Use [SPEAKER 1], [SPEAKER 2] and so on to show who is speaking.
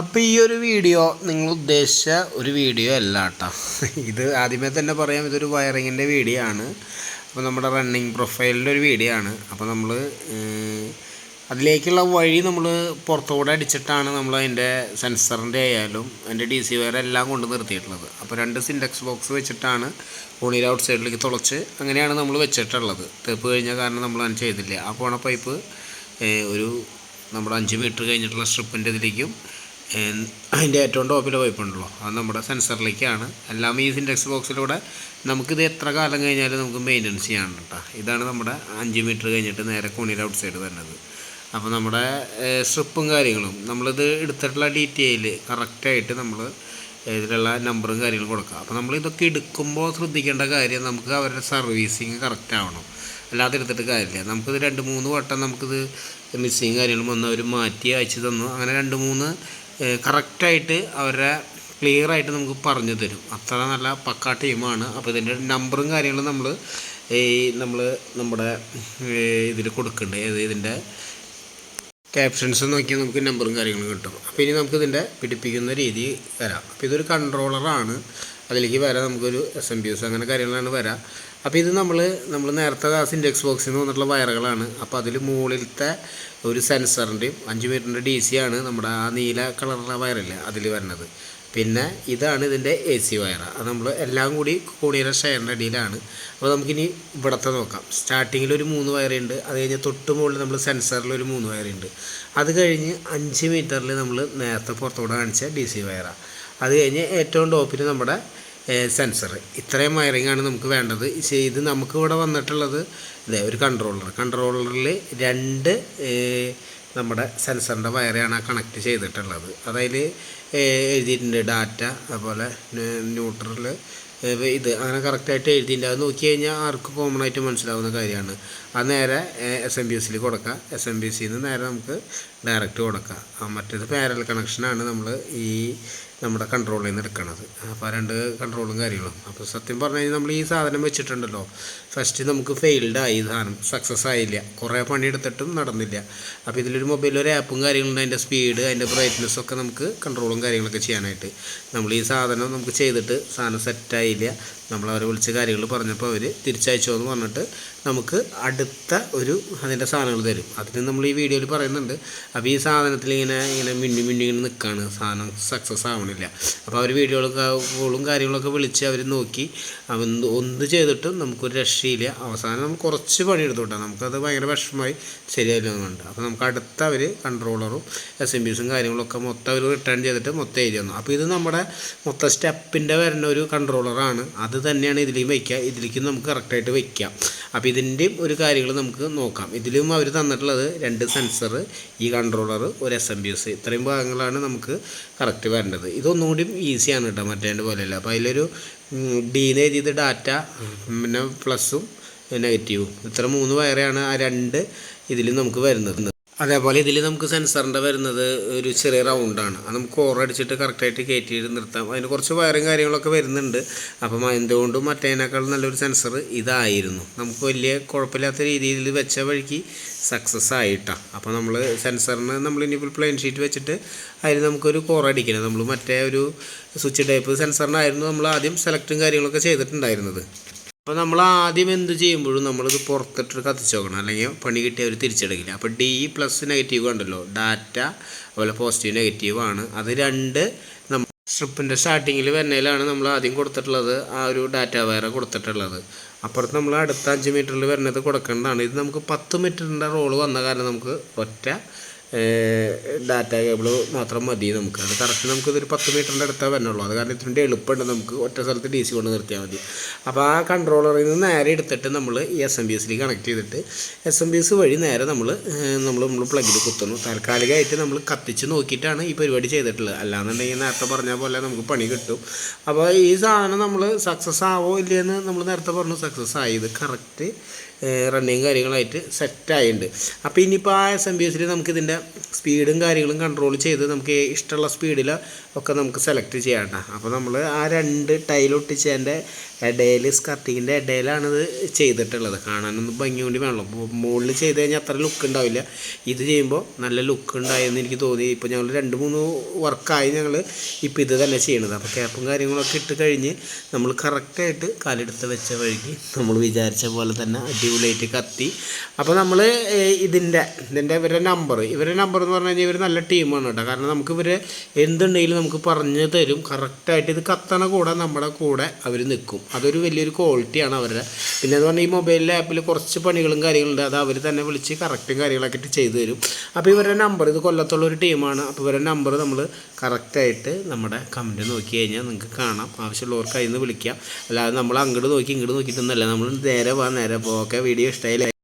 [SPEAKER 1] അപ്പോൾ ഈ ഒരു വീഡിയോ നിങ്ങൾ ഉദ്ദേശിച്ച ഒരു വീഡിയോ അല്ല കേട്ടോ ഇത് ആദ്യമേ തന്നെ പറയാം ഇതൊരു വയറിങ്ങിന്റെ വീഡിയോ ആണ്. അപ്പോൾ നമ്മുടെ റണ്ണിങ് പ്രൊഫൈലിന്റെ ഒരു വീഡിയോ ആണ്. അപ്പോൾ നമ്മൾ അതിലേക്കുള്ള വഴി നമ്മൾ പുറത്തുകൂടെ അടിച്ചിട്ടാണ് നമ്മൾ അതിന്റെ സെൻസറിന്റെ ആയാലും അതിന്റെ ഡി സി വയർ എല്ലാം കൊണ്ട് നിർത്തിയിട്ടുള്ളത്. അപ്പോൾ രണ്ട് സിൻഡെക്സ് ബോക്സ് വെച്ചിട്ടാണ് കോണിയിൽ ഔട്ട് സൈഡിലേക്ക് തുളച്ച് അങ്ങനെയാണ് നമ്മൾ വെച്ചിട്ടുള്ളത്. തെപ്പ് കഴിഞ്ഞ കാരണം നമ്മൾ അങ്ങനെ ചെയ്തില്ല. ആ പോണ പൈപ്പ് ഒരു നമ്മുടെ അഞ്ച് മീറ്റർ കഴിഞ്ഞിട്ടുള്ള സ്ട്രിപ്പിന്റെ ഇതിലേക്കും അതിന്റെ ഏറ്റവും ടോപ്പിലെ പൈപ്പ് ഉണ്ടല്ലോ. അത് നമ്മുടെ സെൻസറിലേക്കാണ്. എല്ലാം ഈ സിൻഡെക്സ് ബോക്സിലൂടെ നമുക്കിത് എത്ര കാലം കഴിഞ്ഞാലും നമുക്ക് മെയിന്റനൻസ് ചെയ്യാനുണ്ട് കേട്ടോ ഇതാണ് നമ്മുടെ അഞ്ച് മീറ്റർ കഴിഞ്ഞിട്ട് നേരെ കുണിയിൽ ഔട്ട് സൈഡ് തന്നത് അപ്പോൾ നമ്മുടെ സ്ട്രിപ്പും കാര്യങ്ങളും നമ്മളിത് എടുത്തിട്ടുള്ള ഡീറ്റെയിൽ കറക്റ്റായിട്ട് നമ്മൾ ഇതിലുള്ള നമ്പറും കാര്യങ്ങളും കൊടുക്കുക അപ്പോൾ നമ്മൾ ഇതൊക്കെ എടുക്കുമ്പോൾ ശ്രദ്ധിക്കേണ്ട കാര്യം നമുക്ക് അവരുടെ സർവീസിങ് കറക്റ്റ് ആവണം. അല്ലാതെ എടുത്തിട്ട് കാര്യമില്ല. നമുക്കിത് രണ്ട് മൂന്ന് വട്ടം നമുക്കിത് മിസ്സിങ് കാര്യങ്ങളും വന്ന് അവർ മാറ്റി അയച്ചു തന്നു. അങ്ങനെ രണ്ട് മൂന്ന് കറക്റ്റായിട്ട് അവരുടെ ക്ലിയർ ആയിട്ട് നമുക്ക് പറഞ്ഞു തരും. അത്ര നല്ല പക്ക ടീമാണ്. അപ്പോൾ ഇതിന്റെ നമ്പറും കാര്യങ്ങളും നമ്മൾ ഈ നമ്മൾ നമ്മുടെ ഇതിൽ കൊടുക്കുന്നുണ്ട് ഏത് ഇതിന്റെ ക്യാപ്ഷൻസ് നോക്കിയാൽ നമുക്ക് നമ്പറും കാര്യങ്ങളും കിട്ടും. അപ്പോൾ ഇനി നമുക്ക് ഇതിന്റെ പിടിപ്പിക്കുന്ന രീതി വരാം. അപ്പോൾ ഇതൊരു കൺട്രോളറാണ് അതിലേക്ക് വരാം. നമുക്കൊരു എസ് എം ബി എസ് അങ്ങനെ കാര്യങ്ങളാണ് വരാം. അപ്പോൾ ഇത് നമ്മൾ നമ്മൾ നേരത്തെ ആ സിൻഡെക്സ് ബോക്സിൽ നിന്ന് വന്നിട്ടുള്ള വയറുകളാണ്. അപ്പോൾ അതിൽ മുകളിലത്തെ ഒരു സെൻസറിന്റെയും അഞ്ച് മീറ്ററിന്റെ ഡി സി ആണ് നമ്മുടെ ആ നീല കളറുള്ള വയറില്ല അതിൽ വരുന്നത്. പിന്നെ ഇതാണ് ഇതിന്റെ എ സി വയർ അത് നമ്മൾ എല്ലാം കൂടി കോണിയുടെ ഷെയറിന്റെ അടിയിലാണ്. അപ്പോൾ നമുക്കിനി ഇവിടത്തെ നോക്കാം. സ്റ്റാർട്ടിങ്ങിൽ ഒരു മൂന്ന് വയറുണ്ട് അത് കഴിഞ്ഞ് തൊട്ട് മുകളിൽ നമ്മൾ സെൻസറിൽ ഒരു മൂന്ന് വയറുണ്ട്. അത് കഴിഞ്ഞ് അഞ്ച് മീറ്ററിൽ നമ്മൾ നേരത്തെ പുറത്തോടെ കാണിച്ച ഡി സി വയറാണ് അത് കഴിഞ്ഞ് ഏറ്റവും ടോപ്പിൽ നമ്മുടെ സെൻസർ ഇത്രയും വയറിങ്ങാണ് നമുക്ക് വേണ്ടത്. ഇത് നമുക്ക് ഇവിടെ വന്നിട്ടുള്ളത് ഇതേ ഒരു കൺട്രോളർ കൺട്രോളറിൽ രണ്ട് നമ്മുടെ സെൻസറിന്റെ വയറാണ് കണക്ട് ചെയ്തിട്ടുള്ളത്. അതായത് എഴുതിയിട്ടുണ്ട് ഡാറ്റ അതുപോലെ ന്യൂട്രൽ ഇത് അങ്ങനെ കറക്റ്റായിട്ട് എഴുതിയിട്ടുണ്ട്. അത് നോക്കി കഴിഞ്ഞാൽ ആർക്ക് കോമൺ ആയിട്ട് മനസ്സിലാവുന്ന കാര്യമാണ്. അത് നേരെ എസ് എം ബി എസിൽ കൊടുക്കുക എസ് എം ബി സിന്ന് നേരെ നമുക്ക് ഡയറക്റ്റ് കൊടുക്കുക മറ്റേത് പാരൽ കണക്ഷനാണ് നമ്മൾ ഈ നമ്മുടെ കൺട്രോളിൽ നിന്ന് എടുക്കണത്. അപ്പോൾ രണ്ട് കൺട്രോളും കാര്യങ്ങളും. അപ്പോൾ സത്യം പറഞ്ഞു കഴിഞ്ഞാൽ നമ്മൾ ഈ സാധനം വെച്ചിട്ടുണ്ടല്ലോ. ഫസ്റ്റ് നമുക്ക് ഫെയിൽഡ് ആയി സാധനം. സക്സസ് ആയില്ല. കുറേ പണിയെടുത്തിട്ടും നടന്നില്ല. അപ്പോൾ ഇതിലൊരു മൊബൈലിൽ ഒരു ആപ്പും കാര്യങ്ങളുണ്ട് അതിന്റെ സ്പീഡ് അതിന്റെ ബ്രൈറ്റ്നസ് ഒക്കെ നമുക്ക് കൺട്രോളും കാര്യങ്ങളൊക്കെ ചെയ്യാനായിട്ട് നമ്മൾ ഈ സാധനം നമുക്ക് ചെയ്തിട്ട് സാധനം സെറ്റായില്ല നമ്മൾ അവരെ വിളിച്ച കാര്യങ്ങൾ പറഞ്ഞപ്പോൾ അവർ തിരിച്ചയച്ചോ എന്ന് പറഞ്ഞിട്ട് നമുക്ക് അടുത്ത ഒരു അതിന്റെ സാധനങ്ങൾ തരും. അതിന് നമ്മൾ ഈ വീഡിയോയിൽ പറയുന്നുണ്ട്. അപ്പോൾ ഈ സാധനത്തിൽ ഇങ്ങനെ ഇങ്ങനെ മിണ്ടി മിണ്ടി ഇങ്ങനെ നിൽക്കുകയാണ് സാധനം സക്സസ് ആവണില്ല. അപ്പോൾ അവർ വീഡിയോകളൊക്കെ കോളും കാര്യങ്ങളൊക്കെ വിളിച്ച് അവർ നോക്കി. അവൻ ഒന്ന് ചെയ്തിട്ടും നമുക്കൊരു രക്ഷയില്ല. അവസാനം നമുക്ക് കുറച്ച് പണിയെടുത്തു വിട്ടാൽ നമുക്കത് ഭയങ്കര വിഷമമായി ശരിയായില്ലെന്നുണ്ട് അപ്പോൾ നമുക്ക് അടുത്ത അവർ കൺട്രോളറും എസ് എം ബിസും കാര്യങ്ങളൊക്കെ മൊത്തം അവർ റിട്ടേൺ ചെയ്തിട്ട് മൊത്തം എഴുതി തന്നു. അപ്പോൾ ഇത് നമ്മുടെ മൊത്തം സ്റ്റെപ്പിന്റെ വരുന്ന ഒരു കൺട്രോളറാണ് അത് തന്നെയാണ് ഇതിലേക്ക് വയ്ക്കുക. ഇതിലേക്ക് നമുക്ക് കറക്റ്റായിട്ട് വയ്ക്കാം. അപ്പോൾ ഇതിന്റെയും ഒരു കാര്യങ്ങൾ നമുക്ക് നോക്കാം. ഇതിലും അവർ തന്നിട്ടുള്ളത് രണ്ട് സെൻസർ ഈ കൺട്രോളർ ഒരു എസ് എം ബി എസ് ഇത്രയും ഭാഗങ്ങളാണ് നമുക്ക് കറക്റ്റ് വരേണ്ടത്. ഇതൊന്നും കൂടി ഈസിയാണ് കേട്ടോ മറ്റേന്റെ പോലെയല്ല. അപ്പോൾ അതിലൊരു ഡീന എഴുതിയത് ഡാറ്റ പിന്നെ പ്ലസും നെഗറ്റീവും ഇത്ര മൂന്ന് വയറാണ് ആ രണ്ട് ഇതിൽ നമുക്ക് വരുന്നത്. അതേപോലെ ഇതിൽ നമുക്ക് സെൻസറിന്റെ വരുന്നത് ഒരു ചെറിയ റൗണ്ടാണ് അത് നമുക്ക് ഓറടിച്ചിട്ട് കറക്റ്റായിട്ട് കയറ്റി നിർത്താം. അതിന് കുറച്ച് വയറും കാര്യങ്ങളൊക്കെ വരുന്നുണ്ട്. അപ്പം എന്തുകൊണ്ടും മറ്റേതിനേക്കാൾ നല്ലൊരു സെൻസർ ഇതായിരുന്നു. നമുക്ക് വലിയ കുഴപ്പമില്ലാത്ത രീതിയിൽ വെച്ച വഴിക്ക് സക്സസ് ആയിട്ടാണ് അപ്പോൾ നമ്മൾ സെൻസറിന് നമ്മൾ ഇനിയിപ്പോൾ പ്ലെയിൻ ഷീറ്റ് വെച്ചിട്ട് അതിൽ നമുക്കൊരു കോറടിക്കണം നമ്മൾ മറ്റേ ഒരു സ്വിച്ച് ടൈപ്പ് സെൻസറിനായിരുന്നു നമ്മൾ ആദ്യം സെലക്റ്റും കാര്യങ്ങളൊക്കെ ചെയ്തിട്ടുണ്ടായിരുന്നത്. അപ്പോൾ നമ്മൾ ആദ്യം എന്ത് ചെയ്യുമ്പോഴും നമ്മളിത് പുറത്തിട്ട് കത്തിച്ച് നോക്കണം അല്ലെങ്കിൽ പണി കിട്ടിയ അവർ തിരിച്ചെടുക്കില്ല. അപ്പോൾ ഡി പ്ലസ് നെഗറ്റീവ് ഉണ്ടല്ലോ. ഡാറ്റ അതുപോലെ പോസിറ്റീവ് നെഗറ്റീവ് ആണ്. അത് രണ്ട് നമ്മൾ സ്ട്രിപ്പിന്റെ സ്റ്റാർട്ടിങ്ങിൽ വരുന്നതിലാണ് നമ്മൾ ആദ്യം കൊടുത്തിട്ടുള്ളത്. ആ ഒരു ഡാറ്റ വയർ കൊടുത്തിട്ടുള്ളത്. അപ്പുറത്ത് നമ്മൾ അടുത്ത അഞ്ച് മീറ്ററിൽ വരുന്നത് കൊടുക്കേണ്ടതാണ്. ഇത് നമുക്ക് പത്ത് മീറ്ററിന്റെ റോൾ വന്ന കാരണം നമുക്ക് ഒറ്റ ഡാറ്റ കേബിൾ മാത്രം മതി നമുക്ക്. അത് കറക്റ്റ് നമുക്ക് ഇതൊരു പത്ത് മീറ്ററിന്റെ അടുത്തേ വരണുള്ളൂ. അത് കാരണം ഇതിന്റെ എളുപ്പമുണ്ട്. നമുക്ക് ഒറ്റ സ്ഥലത്ത് ഡി സി കൊണ്ട് നിർത്തിയാൽ മതി. അപ്പോൾ ആ കൺട്രോളറിൽ നിന്ന് നേരെ എടുത്തിട്ട് നമ്മൾ ഈ എസ് എം ബി എസിൽ കണക്ട് ചെയ്തിട്ട് എസ് എം ബി എസ് വഴി നേരെ നമ്മൾ നമ്മൾ നമ്മൾ പ്ലഗിൽ കുത്തുന്നു. താൽക്കാലികമായിട്ട് നമ്മൾ കത്തിച്ച് നോക്കിയിട്ടാണ് ഈ പരിപാടി ചെയ്തിട്ടുള്ളത്. അല്ലാന്നുണ്ടെങ്കിൽ നേരത്തെ പറഞ്ഞ പോലെ നമുക്ക് പണി കിട്ടും. അപ്പോൾ ഈ സാധനം നമ്മൾ സക്സസ് ആവോ ഇല്ലയെന്ന് നമ്മൾ നേരത്തെ പറഞ്ഞു. സക്സസ് ആയി. ഇത് കറക്റ്റ് റണ്ണിങ് കാര്യങ്ങളായിട്ട് സെറ്റായിട്ടുണ്ട് അപ്പോൾ ഇനിയിപ്പോൾ ആ എസ് എം ബി നമുക്ക് ഇതിന്റെ സ്പീഡും കാര്യങ്ങളും കൺട്രോൾ ചെയ്ത് നമുക്ക് ഇഷ്ടമുള്ള സ്പീഡിൽ ഒക്കെ നമുക്ക് സെലക്ട് ചെയ്യാണ്ട അപ്പോൾ നമ്മൾ ആ രണ്ട് ടൈൽ ഒട്ടിച്ചതിന്റെ ഇടയിൽ സ്കർട്ടിങ്ങിന്റെ ഇടയിലാണ് ഇത് ചെയ്തിട്ടുള്ളത്. കാണാനൊന്നും ഭംഗി കൊണ്ട് വേണമല്ലോ മുകളിൽ ചെയ്ത് കഴിഞ്ഞാൽ അത്ര ലുക്ക് ഉണ്ടാവില്ല ഇത് ചെയ്യുമ്പോൾ നല്ല ലുക്ക് ഉണ്ടായെന്ന് എനിക്ക് തോന്നി. ഇപ്പോൾ ഞങ്ങൾ രണ്ട് മൂന്ന് വർക്കായി ഞങ്ങൾ ഇപ്പോൾ ഇത് തന്നെ ചെയ്യണത്. അപ്പോൾ ക്യാപ്പും കാര്യങ്ങളൊക്കെ ഇട്ട് കഴിഞ്ഞ് നമ്മൾ കറക്റ്റായിട്ട് കാലെടുത്ത് വെച്ച വഴിക്ക് നമ്മൾ വിചാരിച്ച പോലെ തന്നെ അടിപൊളിയായിട്ട് കത്തി. അപ്പോൾ നമ്മൾ ഇതിന്റെ ഇതിന്റെ ഇവരുടെ നമ്പർ ഇവരുടെ നമ്പർ എന്ന് പറഞ്ഞു കഴിഞ്ഞാൽ ഇവർ നല്ല ടീമാണ് കേട്ടോ. കാരണം നമുക്ക് ഇവർ എന്തുണ്ടെങ്കിലും നമുക്ക് പറഞ്ഞു തരും. കറക്റ്റായിട്ട് ഇത് കത്തണ കൂടെ നമ്മുടെ കൂടെ അവർ നിൽക്കും അതൊരു വലിയൊരു ക്വാളിറ്റിയാണ് അവരുടെ. പിന്നെ എന്ന് പറഞ്ഞാൽ ഈ മൊബൈലിലെ ആപ്പിൽ കുറച്ച് പണികളും കാര്യങ്ങളുണ്ട്. അത് അവർ തന്നെ വിളിച്ച് കറക്റ്റും കാര്യങ്ങളൊക്കെ ഇട്ട് ചെയ്തു തരും. അപ്പോൾ ഇവരുടെ നമ്പർ ഇത് കൊല്ലത്തുള്ള ഒരു ടീമാണ് അപ്പോൾ ഇവരുടെ നമ്പർ നമ്മൾ കറക്റ്റായിട്ട് നമ്മുടെ കമന്റ് നോക്കി കഴിഞ്ഞാൽ നിങ്ങൾക്ക് കാണാം. ആവശ്യമുള്ളവർക്ക് അതിൽ നിന്ന് വിളിക്കാം. അല്ലാതെ നമ്മൾ അങ്ങോട്ട് നോക്കി ഇങ്ങോട്ട് നോക്കിയിട്ടൊന്നുമല്ല നമ്മൾ നേരെ പോകാം നേരെ പോകാം വീഡിയോ ഇഷ്ടമായില്ലേ